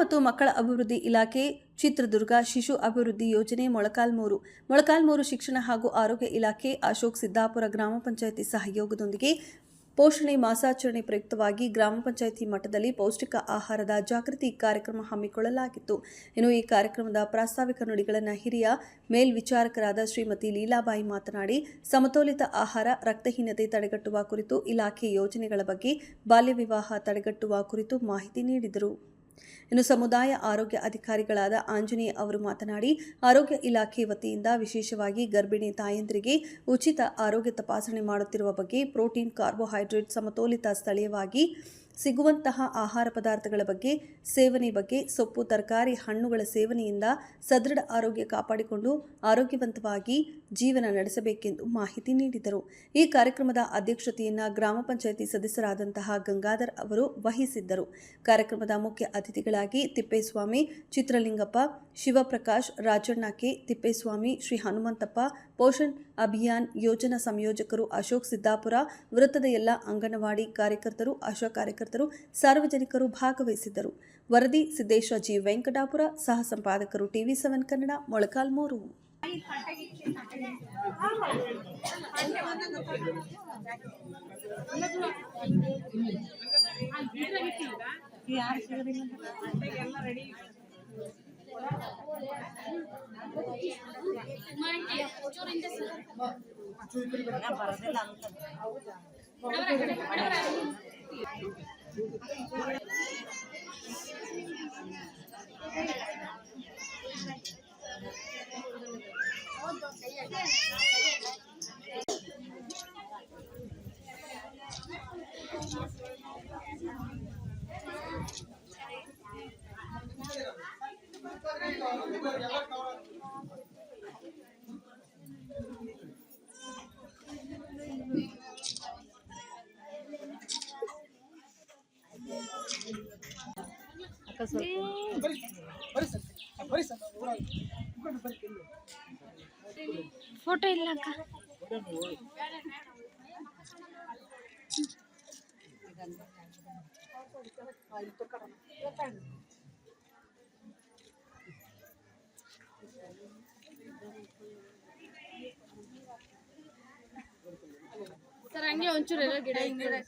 ಮತ್ತು ಮಕ್ಕಳ ಅಭಿವೃದ್ಧಿ ಇಲಾಖೆ, ಚಿತ್ರದುರ್ಗ ಶಿಶು ಅಭಿವೃದ್ಧಿ ಯೋಜನೆ, ಮೊಳಕಾಲ್ಮೂರು. ಮೊಳಕಾಲ್ಮೂರು ಶಿಕ್ಷಣ ಹಾಗೂ ಆರೋಗ್ಯ ಇಲಾಖೆ, ಅಶೋಕ್ ಸಿದ್ದಾಪುರ ಗ್ರಾಮ ಪಂಚಾಯಿತಿ ಸಹಯೋಗದೊಂದಿಗೆ ಪೋಷಣೆ ಮಾಸಾಚರಣೆ ಪ್ರಯುಕ್ತವಾಗಿ ಗ್ರಾಮ ಪಂಚಾಯಿತಿ ಮಟ್ಟದಲ್ಲಿ ಪೌಷ್ಟಿಕ ಆಹಾರದ ಜಾಗೃತಿ ಕಾರ್ಯಕ್ರಮ ಹಮ್ಮಿಕೊಳ್ಳಲಾಗಿತ್ತು. ಇನ್ನು ಈ ಕಾರ್ಯಕ್ರಮದ ಪ್ರಾಸ್ತಾವಿಕ ನುಡಿಗಳನ್ನು ಹಿರಿಯ ಮೇಲ್ವಿಚಾರಕರಾದ ಶ್ರೀಮತಿ ಲೀಲಾಬಾಯಿ ಮಾತನಾಡಿ, ಸಮತೋಲಿತ ಆಹಾರ, ರಕ್ತಹೀನತೆ ತಡೆಗಟ್ಟುವ ಕುರಿತು ಇಲಾಖೆ ಯೋಜನೆಗಳ ಬಗ್ಗೆ ಬಾಲ್ಯ ವಿವಾಹ ತಡೆಗಟ್ಟುವ ಕುರಿತು ಮಾಹಿತಿ ನೀಡಿದರು. ಇನ್ನು ಸಮುದಾಯ ಆರೋಗ್ಯ ಅಧಿಕಾರಿಗಳಾದ ಆಂಜನೇಯ ಅವರು ಮಾತನಾಡಿ, ಆರೋಗ್ಯ ಇಲಾಖೆ ವತಿಯಿಂದ ವಿಶೇಷವಾಗಿ ಗರ್ಭಿಣಿ ತಾಯಂದಿರಿಗೆ ಉಚಿತ ಆರೋಗ್ಯ ತಪಾಸಣೆ ಮಾಡುತ್ತಿರುವ ಬಗ್ಗೆ ಪ್ರೋಟೀನ್, ಕಾರ್ಬೋಹೈಡ್ರೇಟ್ ಸಮತೋಲಿತ ಸ್ಥಳೀಯವಾಗಿ ಸಿಗುವಂತಹ ಆಹಾರ ಪದಾರ್ಥಗಳ ಬಗ್ಗೆ, ಸೇವನೆ ಬಗ್ಗೆ, ಸೊಪ್ಪು, ತರಕಾರಿ, ಹಣ್ಣುಗಳ ಸೇವನೆಯಿಂದ ಸದೃಢ ಆರೋಗ್ಯ ಕಾಪಾಡಿಕೊಂಡು ಆರೋಗ್ಯವಂತವಾಗಿ ಜೀವನ ನಡೆಸಬೇಕೆಂದು ಮಾಹಿತಿ ನೀಡಿದರು. ಈ ಕಾರ್ಯಕ್ರಮದ ಅಧ್ಯಕ್ಷತೆಯನ್ನ ಗ್ರಾಮ ಪಂಚಾಯಿತಿ ಸದಸ್ಯರಾದಂತಹ ಗಂಗಾಧರ್ ಅವರು ವಹಿಸಿದ್ದರು. ಕಾರ್ಯಕ್ರಮದ ಮುಖ್ಯ ಅತಿಥಿಗಳಾಗಿ ತಿಪ್ಪೇಸ್ವಾಮಿ, ಚಿತ್ರಲಿಂಗಪ್ಪ, ಶಿವಪ್ರಕಾಶ್, ರಾಜಣ್ಣ ಕೆ. ತಿಪ್ಪೇಸ್ವಾಮಿ, ಶ್ರೀ ಹನುಮಂತಪ್ಪ, ಪೋಷಣ್ ಅಭಿಯಾನ್ ಯೋಜನಾ ಸಂಯೋಜಕರು ಅಶೋಕ್ ಸಿದ್ದಾಪುರ, ವೃತ್ತದ ಎಲ್ಲ ಅಂಗನವಾಡಿ ಕಾರ್ಯಕರ್ತರು, ಆಶಾ ಕಾರ್ಯಕರ್ತರು ಸಾರ್ವಜನಿಕರು ಭಾಗವಹಿಸಿದ್ದರು. ವರದಿ ಸಿದ್ದೇಶ ಜಿ ವೆಂಕಟಾಪುರ ಸಹ ಸಂಪಾದಕರು ಟಿವಿ ಸೆವೆನ್ ಕನ್ನಡ ಮೊಳಕಾಲ್ಮೂರು ಬರೀ ಸರ್ ಬರೀ ಸರ್ ಬರೀ ಸರ್ ಬರೀ ಸರ್ ಫೋಟೋ ಇಲ್ಲ ಅಕ್ಕ. ಸರ್ ಹಂಗೆ ಒಂಚೂರು ಎಲ್ಲ ಗಿಡ ಹಿಂದೆ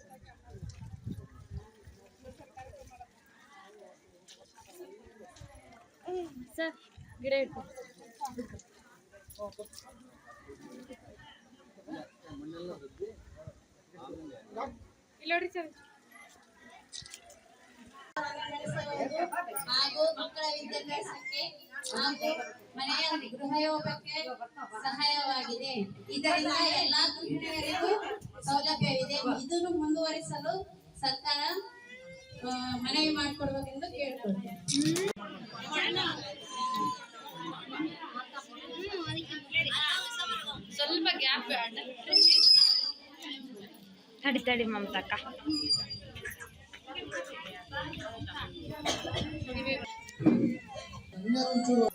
ಸರ್ ಗಿಡ ಇಟ್ಟು ಇಲ್ಲ ನೋಡಿ ಸರ್. ಹಾಗೂ ಮಕ್ಕಳ ವಿದ್ಯಾಭ್ಯಾಸಕ್ಕೆ ಹಾಗೂ ಮನೆಯ ಗೃಹಯೋಗಕ್ಕೆ ಸಹಾಯವಾಗಿದೆ. ಇದರಿಂದ ಎಲ್ಲಾ ಗೃಹಿಣಿಯರಿಗೂ ಸೌಲಭ್ಯವಿದೆ. ಇದನ್ನು ಮುಂದುವರಿಸಲು ಸರ್ಕಾರ ಮನವಿ ಮಾಡಿಕೊಡ್ಬೇಕೆಂದು ಕೇಳ್ಕೊಳ್ತೇನೆ. ತಡಿ ತಡಿ ಮಮತಕ್ಕ ಇನ್ನೊಂಚೂರು